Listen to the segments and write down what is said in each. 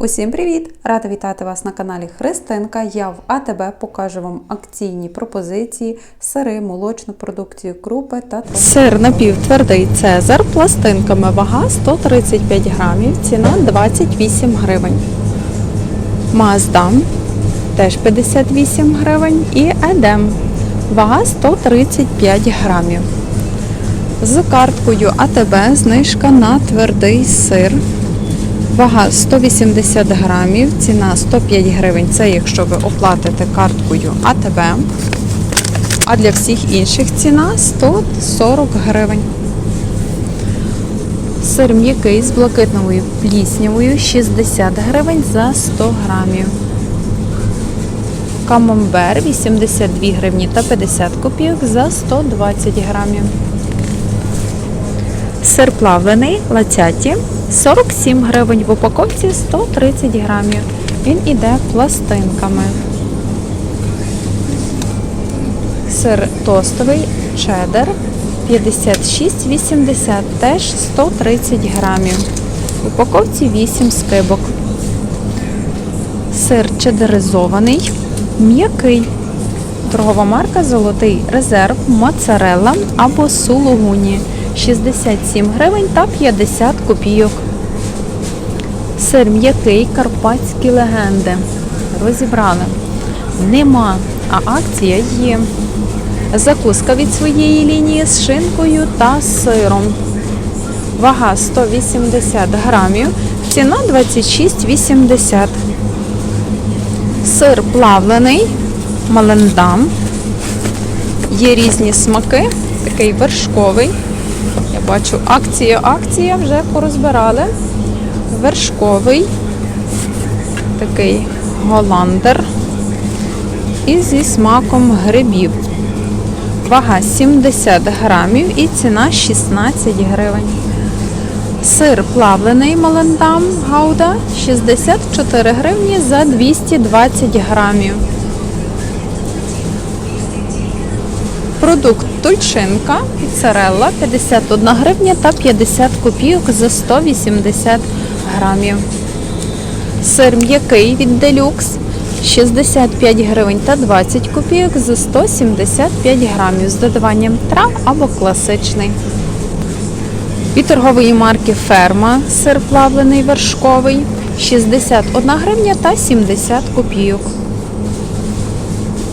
Усім привіт! Рада вітати вас на каналі Христинка. Я в АТБ покажу вам акційні пропозиції, сири, молочну продукцію, крупи та Сир напівтвердий Цезар пластинками вага 135 грамів, ціна 28 гривень. Маздам теж 58 гривень і Едем вага 135 грамів. З карткою АТБ знижка на твердий сир. Вага 180 грамів, ціна 105 гривень. Це якщо ви оплатите карткою АТБ. А для всіх інших ціна 140 гривень. Сир м'який з блакитновою пліснявою 60 гривень за 100 грамів. Камамбер 82 гривні та 50 копійок за 120 грамів. Сир плавлений лацяті 47 гривень в упаковці 130 грамів. Він іде пластинками. Сир тостовий чеддер 56,80, теж 130 грамів. В упаковці 8 скибок. Сир чеддеризований, м'який. Торгова марка Золотий резерв, моцарелла або сулугуні 67 гривень та 50 копійок. Сир м'який карпатські легенди. Розібрали. Нема, а акція є. Закуска від своєї лінії з шинкою та сиром. Вага 180 грамів, ціна 26,80. Сир плавлений, малендам. Є різні смаки, такий вершковий. Я бачу акція, акція вже порозбирали. Вершковий, такий голландер. І зі смаком грибів. Вага 70 грамів і ціна 16 гривень. Сир плавлений Малендам Гауда 64 гривні за 220 грамів. Продукт тульчинка, піцерелла 51 гривня та 50 копійок за 180 грамів. Сир м'який від делюкс 65 гривень та 20 копійок за 175 грамів з додаванням трав або класичний. Від торгової марки Ферма сир плавлений вершковий 61 гривня та 70 копійок.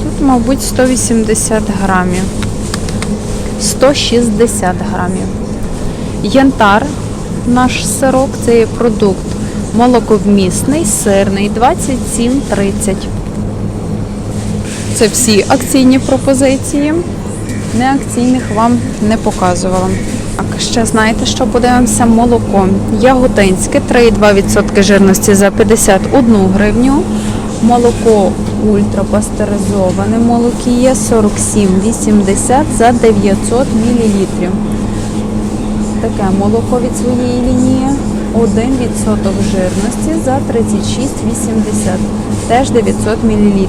Тут, мабуть, 180 грамів. 160 грамів. Янтар, наш сирок, це є продукт молоковмісний, сирний, 27,30. Це всі акційні пропозиції. Неакційних вам не показувала. Так, ще знаєте, що подивимося? Молоко. Яготинське 3,2% жирності за 51 гривню. Молоко ультрапастеризоване молокіє 47,80 за 900 мл. Таке молоко від своєї лінії. 1% жирності за 36,80, теж 900 мл.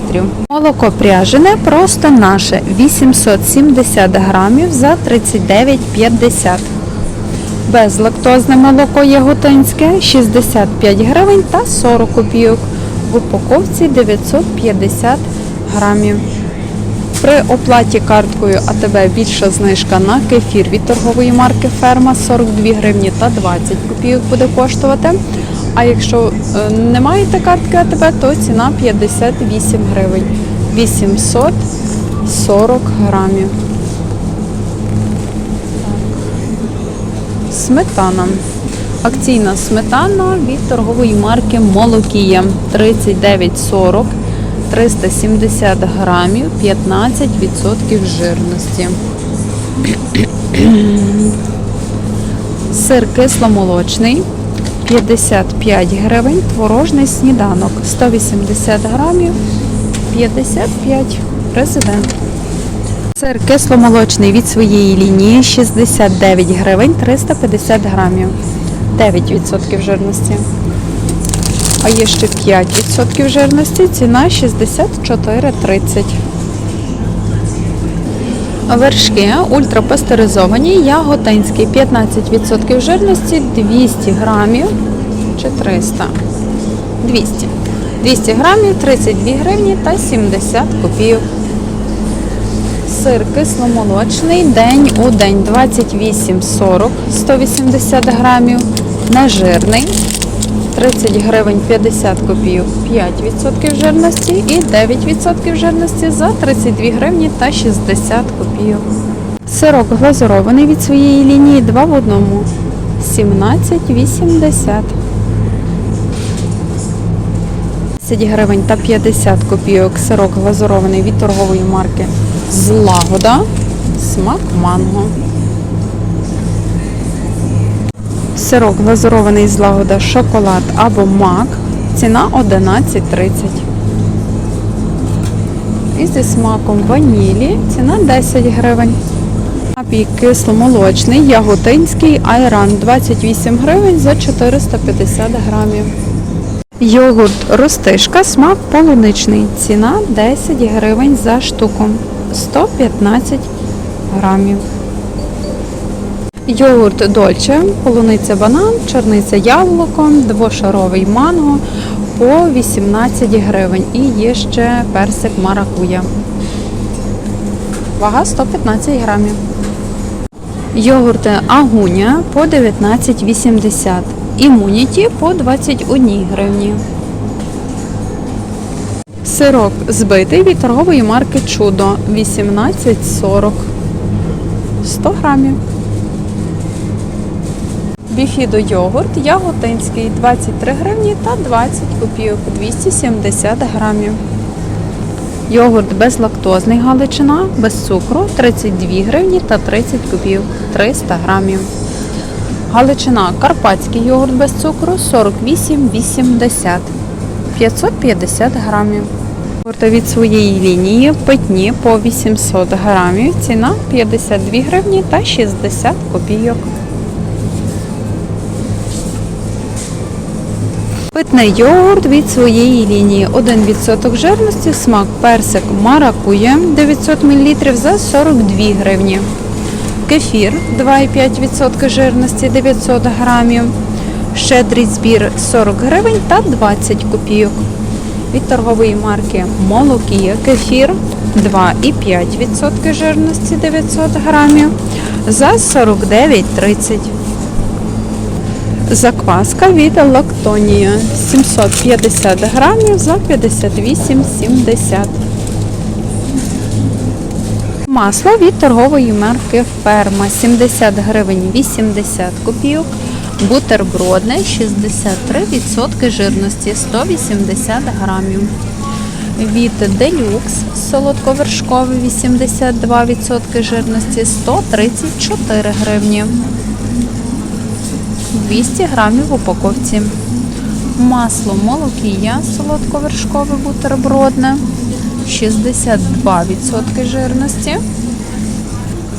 Молоко пряжене просто наше 870 грамів за 39,50. Безлактозне молоко яготинське 65 гривень та 40 копійок. В упаковці 950 грамів. При оплаті карткою АТБ більша знижка на кефір від торгової марки Ферма 42 гривні та 20 копійок буде коштувати. А якщо е, не маєте картки АТБ, то ціна 58 гривень. 840 грамів. Сметана. Акційна сметана від торгової марки Молокія. 39,40. 370 грамів, 15% жирності. Сир кисломолочний. 55 гривень, творожний сніданок. 180 грамів, 55 президент. Сир кисломолочний від своєї лінії. 69 гривень, 350 грамів, 9% жирності. А є ще 5% жирності, ціна 64,30. Вершки ультрапастеризовані, яготинські 15% жирності, 200 грамів чи 300. 200. 200 грамів 32 гривні та 70 копійок. Сир кисломолочний день у день 28,40 180 грамів. Нежирний 30 гривень 50 копійок 5% жирності і 9% жирності за 32 гривні та 60 копійок. Сирок глазурований від своєї лінії 2 в одному 17,80. 10 гривень та 50 копійок сирок глазурований від торгової марки Злагода. Смак манго. Сирок глазурований злагода шоколад або мак. Ціна 11,30. І зі смаком ванілі ціна 10 гривень. Напій кисломолочний, яготинський айран 28 гривень за 450 грамів. Йогурт ростишка, смак полуничний. Ціна 10 гривень за штуку. 115 грамів. Йогурт дольче, полуниця банан, чорниця яблуко, двошаровий манго по 18 гривень. І є ще персик маракуя. Вага 115 грамів. Йогурти агуня по 19,80. Імуніті по 21 гривні. Сирок збитий від торгової марки Чудо 18,40. 100 грамів. Біфідо йогурт яготинський 23 гривні та 20 копійок 270 грамів. Йогурт безлактозний галичина без цукру 32 гривні та 30 копійок 300 грамів. Галичина карпатський йогурт без цукру 48,80 550 грамів. Йогурти від своєї лінії питні по 800 грамів. Ціна 52 гривні та 60 копійок. Питний йогурт від своєї лінії. 1% жирності, смак персик маракує 900 мл за 42 гривні. Кефір 2,5% жирності 900 грамів. Щедрий збір 40 гривень та 20 копійок. Від торгової марки Молокія кефір 2,5% жирності 900 грамів за 49,30 Закваска від Лактонія 750 грамів за 58,70 Масло від торгової марки Ферма 70 гривень 80 копійок. Бутербродне 63% жирності 180 грамів. Від Делюкс солодковершковий 82% жирності 134 гривні. 200 грамів в упаковці. Масло молокія солодковершкове бутербродне 62% жирності.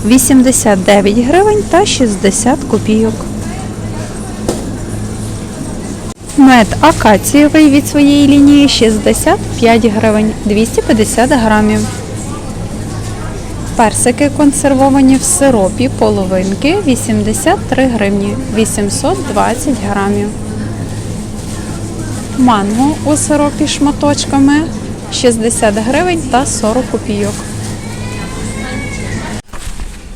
89 гривень та 60 копійок. Мед акацієвий від своєї лінії 65 гривень 250 грамів. Персики консервовані в сиропі половинки 83 гривні 820 грамів. Манго у сиропі шматочками 60 гривень та 40 копійок.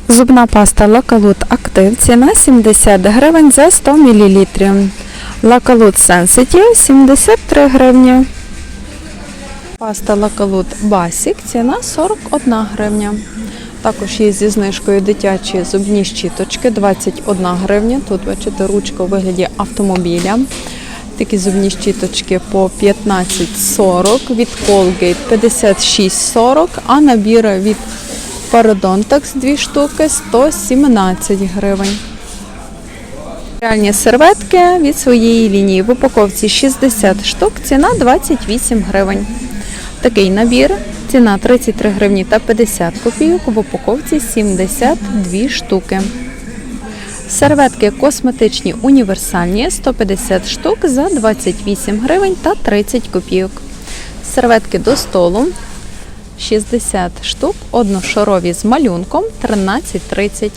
Зубна паста Лакалут Актив. Ціна 70 гривень за 100 мл. Лакалут Sensitive 73 гривні. Паста Лакалут Басік. Ціна 41 гривня. Також є зі знижкою дитячі зубні щіточки 21 гривня. Тут бачите ручка у вигляді автомобіля. Такі зубні щіточки по 15,40, від Colgate 56,40, а набір від Parodontax 2 штуки 117 гривень. Реальні серветки від своєї лінії в упаковці 60 штук, ціна 28 гривень. Такий набір, ціна 33 гривні та 50 копійок, в упаковці 72 штуки. Серветки косметичні універсальні 150 штук за 28 гривень та 30 копійок. Серветки до столу 60 штук, одношарові з малюнком 13,30.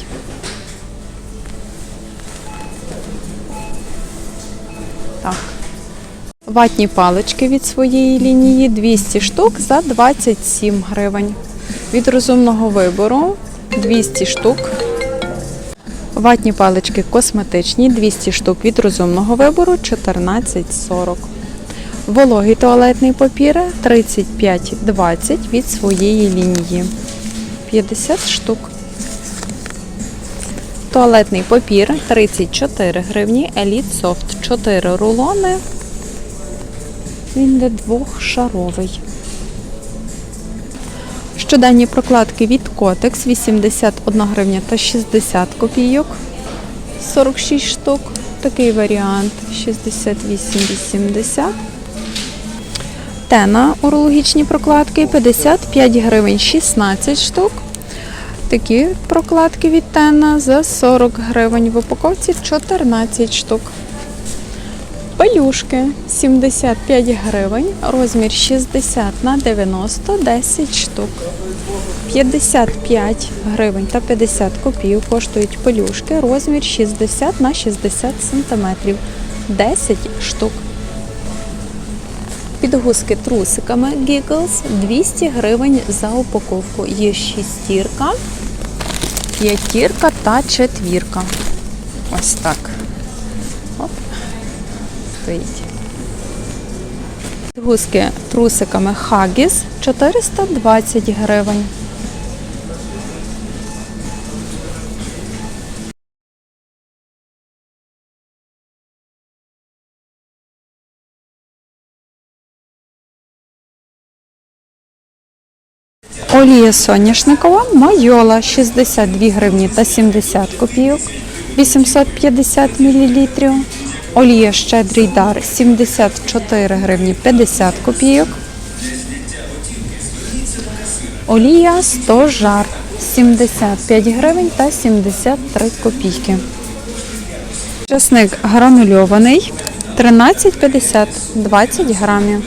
Так. Ватні палички від своєї лінії 200 штук за 27 гривень. Від розумного вибору 200 штук. Ватні палички косметичні 200 штук від розумного вибору 14,40. Вологий туалетний папір 35,20 від своєї лінії 50 штук. Туалетний папір 34 гривні, Elite Soft 4 рулони. Він йде двохшаровий. Щоденні прокладки від Kotex 81 гривня та 60 копійок. 46 штук. Такий варіант 68,80. Тена урологічні прокладки 55 гривень 16 штук. Такі прокладки від Тена за 40 гривень. В упаковці 14 штук. Пелюшки 75 гривень, розмір 60 на 90, 10 штук. 55 гривень та 50 копійок коштують пелюшки, розмір 60 на 60 сантиметрів, 10 штук. Підгузки трусиками Giggles 200 гривень за упаковку. Є шістірка, п'ятірка та четвірка. Ось так. Стоїть. Підгузки трусиками Huggies 420 гривень. Олія соняшникова майола 62 гривні та 70 копійок, 850 мл. Олія щедрий дар 74 гривні 50 копійок. Олія 100 жар 75 гривень та 73 копійки. Часник гранульований 13,50 20 грамів.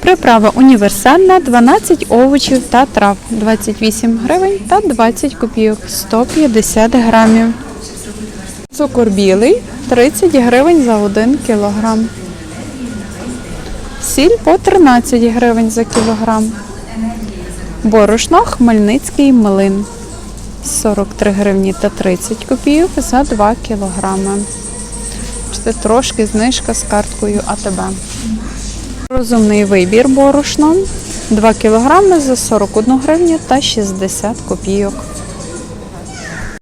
Приправа універсальна 12 овочів та трав 28 гривень та 20 копійок 150 грамів. Цукор білий 30 гривень за 1 кілограм. Сіль по 13 гривень за кілограм. Борошно Хмельницький млин 43 гривні та 30 копійок за 2 кілограми. Це трошки знижка з карткою АТБ. Розумний вибір борошно 2 кг за 41 гривню та 60 копійок.